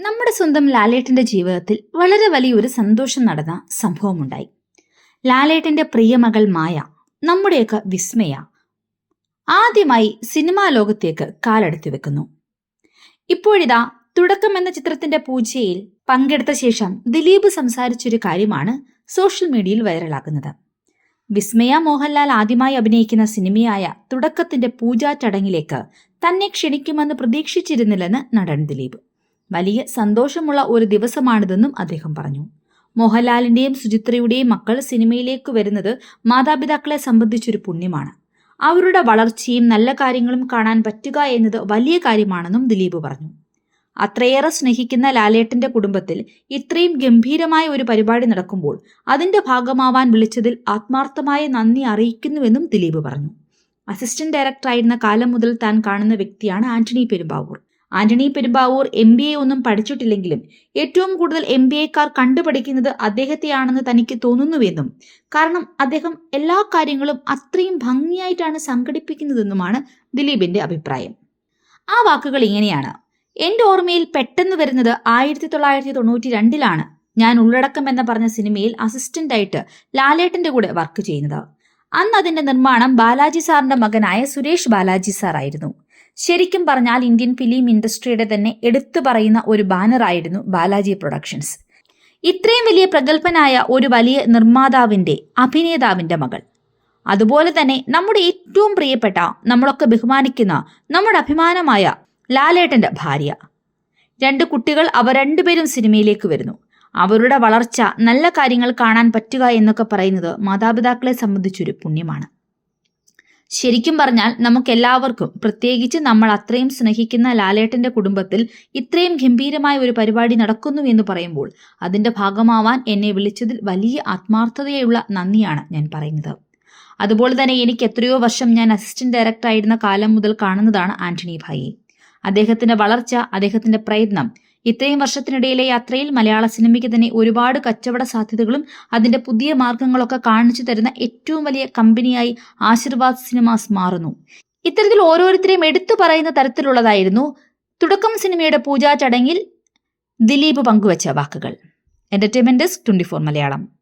നമ്മുടെ സ്വന്തം ലാലേട്ടന്റെ ജീവിതത്തിൽ വളരെ വലിയൊരു സന്തോഷം നടന്ന സംഭവമുണ്ടായി. ലാലേട്ടന്റെ പ്രിയമകൾ മായ നമ്മുടെയൊക്കെ വിസ്മയ ആദ്യമായി സിനിമാ ലോകത്തേക്ക് കാലെടുത്തു വെക്കുന്നു. ഇപ്പോഴിതാ തുടക്കം എന്ന ചിത്രത്തിന്റെ പൂജയിൽ പങ്കെടുത്ത ശേഷം ദിലീപ് സംസാരിച്ചൊരു കാര്യമാണ് സോഷ്യൽ മീഡിയയിൽ വൈറലാകുന്നത്. വിസ്മയ മോഹൻലാൽ ആദ്യമായി അഭിനയിക്കുന്ന സിനിമയായ തുടക്കത്തിന്റെ പൂജാ ചടങ്ങിലേക്ക് തന്നെ ക്ഷണിക്കുമെന്ന് പ്രതീക്ഷിച്ചിരുന്നില്ലെന്ന് നടൻ ദിലീപ്. വലിയ സന്തോഷമുള്ള ഒരു ദിവസമാണിതെന്നും അദ്ദേഹം പറഞ്ഞു. മോഹൻലാലിന്റെയും സുചിത്രയുടെയും മക്കൾ സിനിമയിലേക്ക് വരുന്നത് മാതാപിതാക്കളെ സംബന്ധിച്ചൊരു പുണ്യമാണ്. അവരുടെ വളർച്ചയും നല്ല കാര്യങ്ങളും കാണാൻ പറ്റുക എന്നത് വലിയ കാര്യമാണെന്നും ദിലീപ് പറഞ്ഞു. അത്രയേറെ സ്നേഹിക്കുന്ന ലാലേട്ടന്റെ കുടുംബത്തിൽ ഇത്രയും ഗംഭീരമായ ഒരു പരിപാടി നടക്കുമ്പോൾ അതിന്റെ ഭാഗമാവാൻ വിളിച്ചതിൽ ആത്മാർത്ഥമായ നന്ദി അറിയിക്കുന്നുവെന്നും ദിലീപ് പറഞ്ഞു. അസിസ്റ്റന്റ് ഡയറക്ടറായിരുന്ന കാലം മുതൽ താൻ കാണുന്ന വ്യക്തിയാണ് Antony Perumbavoor. Antony Perumbavoor M B A ഒന്നും പഠിച്ചിട്ടില്ലെങ്കിലും ഏറ്റവും കൂടുതൽ എം ബി എക്കാർ കണ്ടുപഠിക്കുന്നത് അദ്ദേഹത്തെയാണെന്ന് തനിക്ക് തോന്നുന്നുവെന്നും കാരണം അദ്ദേഹം എല്ലാ കാര്യങ്ങളും അത്രയും ഭംഗിയായിട്ടാണ് സംഘടിപ്പിക്കുന്നതെന്നുമാണ് ദിലീപിന്റെ അഭിപ്രായം. ആ വാക്കുകൾ ഇങ്ങനെയാണ്. എന്റെ ഓർമ്മയിൽ പെട്ടെന്ന് വരുന്നത് ആയിരത്തി തൊള്ളായിരത്തി തൊണ്ണൂറ്റി രണ്ടിലാണ് ഞാൻ ഉള്ളടക്കം എന്ന പറഞ്ഞ സിനിമയിൽ അസിസ്റ്റന്റായിട്ട് ലാലേട്ടന്റെ കൂടെ വർക്ക് ചെയ്യുന്നത്. അന്ന് അതിന്റെ നിർമ്മാണം ബാലാജി സാറിന്റെ മകനായ സുരേഷ് ബാലാജി സാർ ആയിരുന്നു ശരിക്കും പറഞ്ഞാൽ ഇന്ത്യൻ ഫിലിം ഇൻഡസ്ട്രിയുടെ തന്നെ എടുത്തു പറയുന്ന ഒരു ബാനറായിരുന്നു ബാലാജി പ്രൊഡക്ഷൻസ് ഇത്രയും വലിയ പ്രഗത്ഭനായ ഒരു വലിയ നിർമ്മാതാവിന്റെ അഭിനേതാവിന്റെ മകൾ. അതുപോലെ തന്നെ നമ്മുടെ ഏറ്റവും പ്രിയപ്പെട്ട നമ്മളൊക്കെ ബഹുമാനിക്കുന്ന നമ്മുടെ അഭിമാനമായ ലാലേട്ടന്റെ ഭാര്യ. രണ്ട് കുട്ടികൾ അവർ രണ്ടുപേരും സിനിമയിലേക്ക് വരുന്നു. അവരുടെ വളർച്ച നല്ല കാര്യങ്ങൾ കാണാൻ പറ്റുക എന്നൊക്കെ പറയുന്നത് മാതാപിതാക്കളെ സംബന്ധിച്ചൊരു പുണ്യമാണ്. ശരിക്കും പറഞ്ഞാൽ നമുക്കെല്ലാവർക്കും പ്രത്യേകിച്ച് നമ്മൾ അത്രയും സ്നേഹിക്കുന്ന ലാലേട്ടന്റെ കുടുംബത്തിൽ ഇത്രയും ഗംഭീരമായ ഒരു പരിപാടി നടക്കുന്നു എന്ന് പറയുമ്പോൾ അതിന്റെ ഭാഗമാവാൻ എന്നെ വിളിച്ചതിൽ വലിയ ആത്മാർത്ഥതയുള്ള നന്ദിയാണ് ഞാൻ പറയുന്നത്. അതുപോലെ തന്നെ എനിക്ക് എത്രയോ വർഷം ഞാൻ അസിസ്റ്റന്റ് ഡയറക്ടർ ആയിരുന്ന കാലം മുതൽ കാണുന്നതാണ് ആന്റണി ഭായി. അദ്ദേഹത്തിന്റെ വളർച്ച അദ്ദേഹത്തിന്റെ പ്രയത്നം ഇത്രയും വർഷത്തിനിടയിലെ യാത്രയിൽ മലയാള സിനിമയ്ക്ക് തന്നെ ഒരുപാട് കച്ചവട സാധ്യതകളും അതിന്റെ പുതിയ മാർഗങ്ങളൊക്കെ കാണിച്ചു തരുന്ന ഏറ്റവും വലിയ കമ്പനിയായി ആശീർവാദ് സിനിമാസ് മാറുന്നു. ഇത്തരത്തിൽ ഓരോരുത്തരെയും എടുത്തു പറയുന്ന തരത്തിലുള്ളതായിരുന്നു തുടക്കം സിനിമയുടെ പൂജാ ചടങ്ങിൽ ദിലീപ് പങ്കുവച്ച വാക്കുകൾ. Entertainment desk twenty four Malayalam.